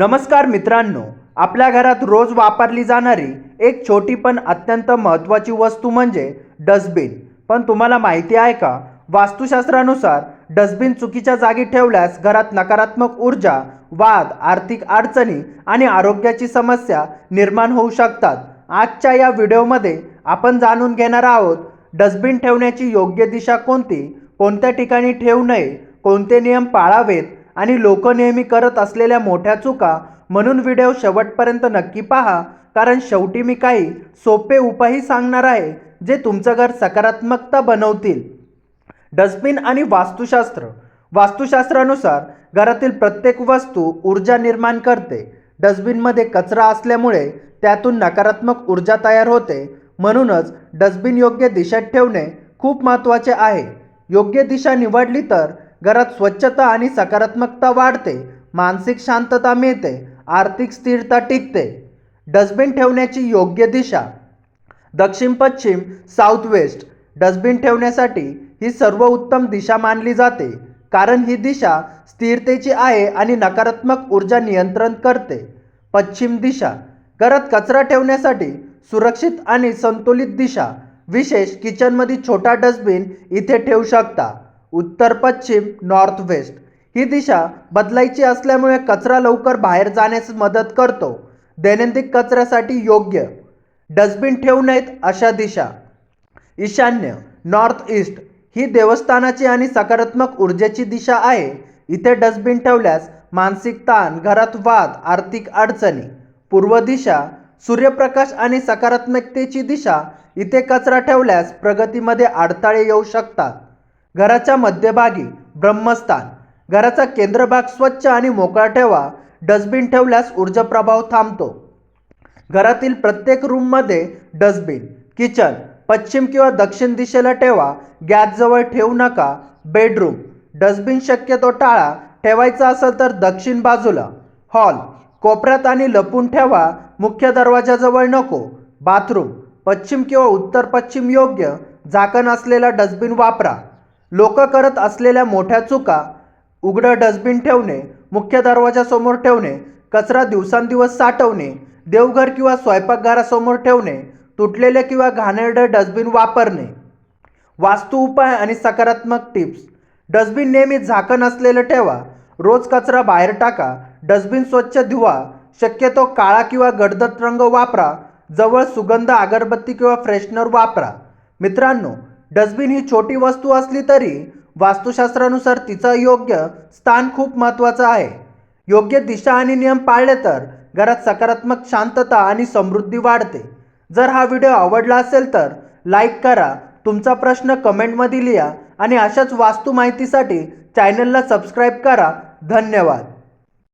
नमस्कार मित्रांनो आपल्या घरात रोज वापरली जाणारी एक छोटी पण अत्यंत महत्त्वाची वस्तू म्हणजे डस्टबिन. पण तुम्हाला माहिती आहे का? वास्तुशास्त्रानुसार डस्टबिन चुकीच्या जागी ठेवल्यास घरात नकारात्मक ऊर्जा वाद आर्थिक अडचणी आणि आरोग्याची समस्या निर्माण होऊ शकतात. आजच्या या व्हिडिओमध्ये आपण जाणून घेणार आहोत डस्टबिन ठेवण्याची योग्य दिशा कोणती? कोणत्या ठिकाणी ठेवू नये? कोणते नियम पाळावेत? आणि लोक नेहमी करत असलेल्या मोठ्या चुका म्हणून व्हिडिओ शेवटपर्यंत नक्की पहा कारण शेवटी मी काही सोपे उपायही सांगणार आहे जे तुमचं घर सकारात्मकता बनवतील. डस्टबिन आणि वास्तुशास्त्र. वास्तुशास्त्रानुसार घरातील प्रत्येक वस्तू ऊर्जा निर्माण करते. डस्टबिनमध्ये कचरा असल्यामुळे त्यातून नकारात्मक ऊर्जा तयार होते. म्हणूनच डस्टबिन योग्य दिशेत ठेवणे खूप महत्त्वाचे आहे. योग्य दिशा निवडली तर घरात स्वच्छता आणि सकारात्मकता वाढते मानसिक शांतता मिळते आर्थिक स्थिरता टिकते. डस्टबिन ठेवण्याची योग्य दिशा. दक्षिण पश्चिम साऊथ वेस्ट. डस्टबिन ठेवण्यासाठी ही सर्व उत्तम दिशा मानली जाते कारण ही दिशा स्थिरतेची आहे आणि नकारात्मक ऊर्जा नियंत्रण करते. पश्चिम दिशा. घरात कचरा ठेवण्यासाठी सुरक्षित आणि संतुलित दिशा. विशेष किचनमध्ये छोटा डस्टबिन इथे ठेवू शकता. उत्तर पश्चिम नॉर्थ वेस्ट. ही दिशा बदलायची असल्यामुळे कचरा लवकर बाहेर जाण्यास मदत करतो. दैनंदिन कचऱ्यासाठी योग्य. डस्टबिन ठेवू नयेत अशा दिशा. ईशान्य नॉर्थ ईस्ट ही देवस्थानाची आणि सकारात्मक ऊर्जेची दिशा आहे. इथे डस्टबिन ठेवल्यास मानसिक ताण घरात वाद आर्थिक अडचणी. पूर्व दिशा सूर्यप्रकाश आणि सकारात्मकतेची दिशा. इथे कचरा ठेवल्यास प्रगतीमध्ये अडथळे येऊ शकतात. घराच्या मध्यभागी ब्रह्मस्थान. घराचा केंद्रभाग स्वच्छ आणि मोकळा ठेवा. डस्टबिन ठेवल्यास ऊर्जा प्रभाव थांबतो. घरातील प्रत्येक रूममध्ये डस्टबिन किचन पश्चिम किंवा दक्षिण दिशेला ठेवा. गॅसजवळ ठेवू नका. बेडरूम डस्टबिन शक्यतो टाळा. ठेवायचा असेल तर दक्षिण बाजूला. हॉल कोपऱ्यात आणि लपून ठेवा. मुख्य दरवाजाजवळ नको. बाथरूम पश्चिम किंवा उत्तर पश्चिम योग्य. झाकण असलेला डस्टबिन वापरा. लोक करत असलेल्या मोठ्या चुका उघडं डस्टबिन ठेवणे मुख्य दरवाजासमोर ठेवणे कचरा दिवसांदिवस साठवणे देवघर किंवा स्वयंपाकघरासमोर ठेवणे तुटलेले किंवा घाणेरडं डस्टबिन वापरणे. वास्तू उपाय आणि सकारात्मक टिप्स. डस्टबिन नेहमी झाकण असलेलं ठेवा रोज कचरा बाहेर टाका डस्टबिन स्वच्छ धुवा शक्यतो काळा किंवा गडदट रंग वापरा जवळ सुगंध अगरबत्ती किंवा फ्रेशनर वापरा. मित्रांनो डस्टबिन ही छोटी वस्तू असली तरी वास्तुशास्त्रानुसार तिचं योग्य स्थान खूप महत्त्वाचं आहे. योग्य दिशा आणि नियम पाळले तर घरात सकारात्मक शांतता आणि समृद्धी वाढते. जर हा व्हिडिओ आवडला असेल तर लाईक करा तुमचा प्रश्न कमेंटमध्ये लिहा आणि अशाच वास्तू माहितीसाठी चॅनलला सबस्क्राईब करा. धन्यवाद.